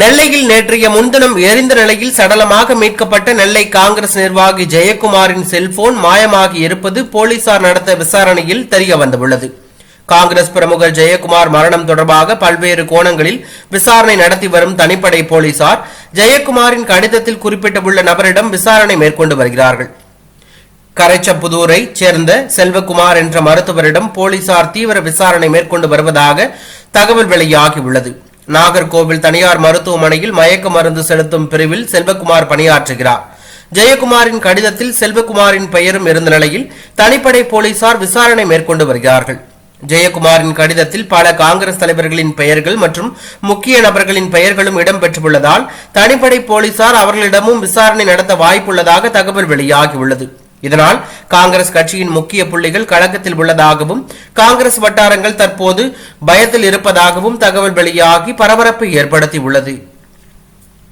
நெல்லையில் நேற்றைய முன்தினம் எரிந்த நிலையில் சடலமாக மீட்கப்பட்ட நெல்லை காங்கிரஸ் நிர்வாகி ஜெயக்குமாரின் செல்போன் மாயமாகி இருப்பது போலீசார் நடத்த விசாரணையில் தெரிய வந்துள்ளது. காங்கிரஸ் பிரமுகர் ஜெயக்குமார் மரணம் தொடர்பாக பல்வேறு கோணங்களில் விசாரணை நடத்தி வரும் தனிப்படை போலீசார் ஜெயக்குமாரின் கடிதத்தில் குறிப்பிட்டுள்ள நபரிடம் விசாரணை மேற்கொண்டு வருகிறார்கள். கரைச்சப்புதூரை சேர்ந்த செல்வகுமார் என்ற மருத்துவரிடம் போலீசார் தீவிர விசாரணை மேற்கொண்டு வருவதாக தகவல் வெளியாகியுள்ளது நாகர்கோவில் தனியார் மருத்துவமனையில் மயக்க மருந்து செலுத்தும் பிரிவில் செல்வகுமார் பணியாற்றுகிறார். ஜெயக்குமாரின் கடிதத்தில் செல்வகுமாரின் பெயரும் இருந்த நிலையில் தனிப்படை போலீசார் விசாரணை மேற்கொண்டு வருகிறார்கள். ஜெயக்குமாரின் கடிதத்தில் பல காங்கிரஸ் தலைவர்களின் பெயர்கள் மற்றும் முக்கிய நபர்களின் பெயர்களும் இடம்பெற்றுள்ளதால் தனிப்படை போலீசார் அவர்களிடமும் விசாரணை நடத்த வாய்ப்புள்ளதாக தகவல் வெளியாகியுள்ளது. இதனால் காங்கிரஸ் கட்சியின் முக்கிய புள்ளிகள் கழகத்தில் உள்ளதாகவும் காங்கிரஸ் வட்டாரங்கள் தற்போது பயத்தில் இருப்பதாகவும் தகவல் வெளியாகி பரபரப்பை ஏற்படுத்தியுள்ளது.